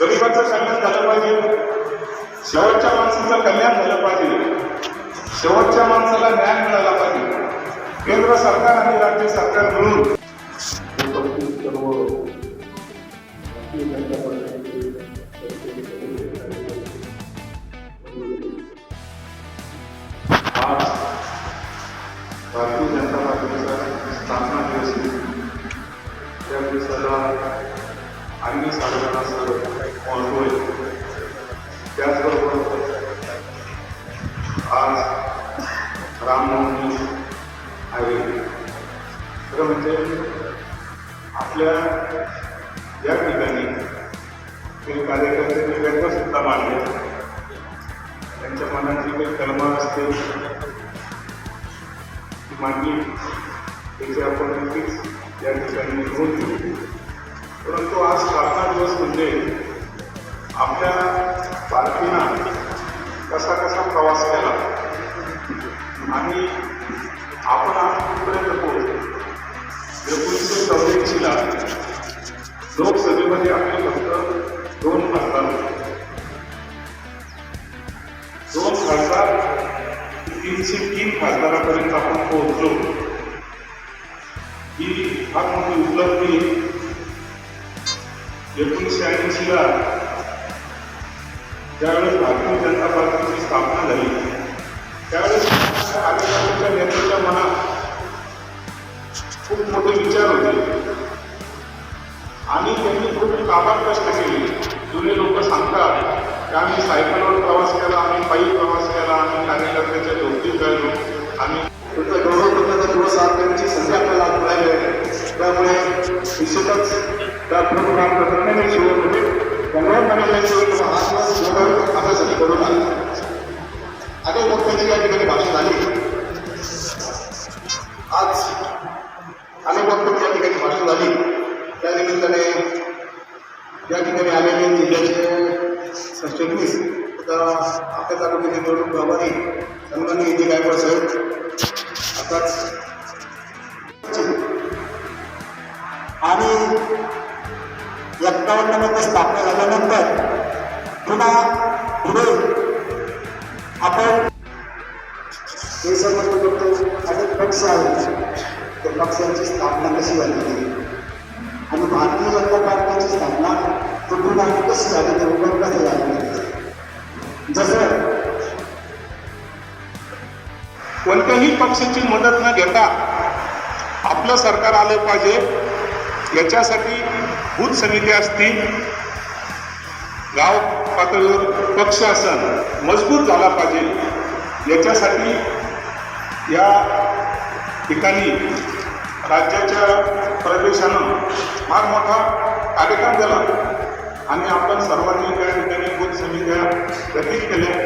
गरिबाचं कल्याण झालं पाहिजे. शेवटच्या माणसाचं कल्याण झालं पाहिजे. शेवटच्या माणसाला न्याय मिळाला पाहिजे. केंद्र सरकार आणि राज्य सरकार मिळून. भारतीय जनता पार्टीचा स्थापना दिवस त्या दिवसाला अन्य साधनाचं महत्त्व आहे त्याचबरोबर आज रामनवमी आहे. खरं म्हणजे आपल्या या ठिकाणी काही कार्यकर्ते व्यक्त सुद्धा मानले त्यांच्या मनाची काही कलमा असते. ती मांडली. त्याची आपण नक्कीच या ठिकाणी नोंद घेऊ परंतु आज स्थापना दिवस म्हणजे आपल्या पार्टीनं कसा कसा प्रवास केला? आणि आपण आज कुठपर्यंत पोहोचलो. एकोणीसशे चौऱ्याऐंशीला लोकसभेमध्ये आपले फक्त दोन खासदार दोन खासदार तीनशे तीन खासदारापर्यंत आपण पोहोचलो. ऐंशीला ज्यावेळेस भारतीय जनता पार्टीची स्थापना झाली त्यावेळेस कार्यकर्त्यांच्या नेत्याच्या मनात खूप मोठे विचार होते. आणि त्यांनी खूप कामात कष्ट केले. जुने लोक सांगतात की आम्ही सायकलवर प्रवास केला आम्ही पायी प्रवास केला आम्ही कार्यकर्त्याच्या झोपडीत त्या प्रमुख काम प्रकरणाने सुरू करून अनेक वक्त्यांची या ठिकाणी भाषण झाली. आज अनेक वक्त्यांची या ठिकाणी भाषण झाली. त्या या ठिकाणी आलेले जिल्ह्याचे सरचिटणीस आता आपल्या तालुक्याचे निवडणूक प्रभारी सन्माननीय विजय गायकवाड साहेब आताच आणि एक्कावन्नमध्ये स्थापना झाल्यानंतर पुन्हा पुढे आपण हे समजतो करतो अनेक पक्ष आहेत. त्या पक्षांची स्थापना कशी झाली आणि भारतीय जनता पार्टीची स्थापना कुठून आणि कशी झाली ते उघड कसं झालं जसं कोणत्याही पक्षाची मदत न घेता आपलं सरकार आलं पाहिजे याच्यासाठी बूथ समिती असतील गाव पातळीवर पक्ष असन मजबूत झाला पाहिजे. याच्यासाठी या ठिकाणी राज्याच्या प्रदेशानं फार मोठा कार्यक्रम झाला आणि आपण सर्वांनी त्या ठिकाणी बूथ समित्या गठीत केल्या.